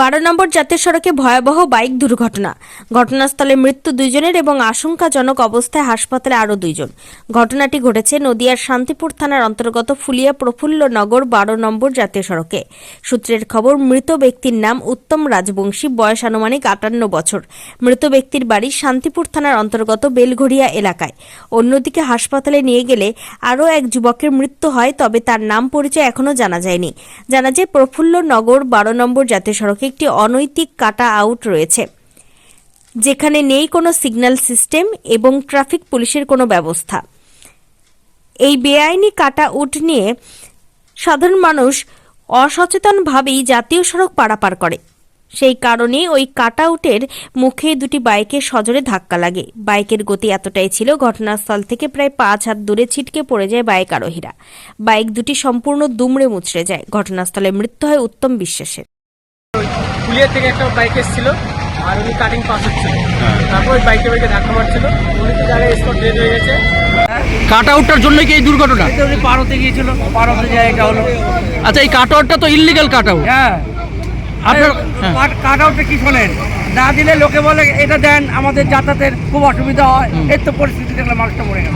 বারো নম্বর জাতীয় সড়কে ভয়াবহ বাইক দুর্ঘটনা। ঘটনাস্থলে মৃত্যু দুইজনের এবং আশঙ্কাজনক অবস্থায় হাসপাতালে আরও দুইজন। ঘটনাটি ঘটেছে নদিয়ার শান্তিপুর থানার অন্তর্গত ফুলিয়া প্রফুল্ল নগর বারো নম্বর জাতীয় সড়কে। সূত্রের খবর, মৃত ব্যক্তির নাম উত্তম রাজবংশী, বয়স আনুমানিক আটান্ন বছর। মৃত ব্যক্তির বাড়ি শান্তিপুর থানার অন্তর্গত বেলঘড়িয়া এলাকায়। অন্যদিকে হাসপাতালে নিয়ে গেলে আরও এক যুবকের মৃত্যু হয়, তবে তার নাম পরিচয় এখনও জানা যায়নি। জানা যায়, প্রফুল্ল নগর বারো নম্বর জাতীয় সড়কে একটি অনৈতিক কাটা আউট রয়েছে, যেখানে নেই কোনো সিগন্যাল সিস্টেম এবং ট্রাফিক পুলিশের কোনো ব্যবস্থা। এই বেআইনি কাটা উট নিয়ে সাধারণ মানুষ অসচেতনভাবেই জাতীয় সড়ক পারাপার করে। সেই কারণে ওই কাটা কাটআউটের মুখে দুটি বাইকের সজোরে ধাক্কা লাগে। বাইকের গতি এতটাই ছিল, ঘটনাস্থল থেকে প্রায় পাঁচ হাত দূরে ছিটকে পড়ে যায় বাইক আরোহীরা। বাইক দুটি সম্পূর্ণ দুমড়ে মুচড়ে যায়। ঘটনাস্থলে মৃত্যু হয় উত্তম বিশ্বাসের। পুলিয়া থেকে একটা বাইক এসেছিল আর উনি কাটিং পাস হচ্ছিল। তারপর ওই বাইকে বাইকে ধাক্কা মারছিল। উনি তো জায়গায় স্পট ডেড হয়ে গেছে। কাট আউটটার জন্য কি এই দুর্ঘটনা? উনি পার হতে গিয়েছিল। পার হতে যায় এটা হলো। আচ্ছা এই কাট আউটটা তো ইললিগাল কাট আউট হ্যাঁ। আপনার হ্যাঁ। কাট আউটে কি শোনেন? না দিলে লোকে বলে এটা দেন আমাদের যাতায়াতের খুব অসুবিধা হয়। এর তো পরিস্থিতি দেখলে মানুষটা মরে গেল।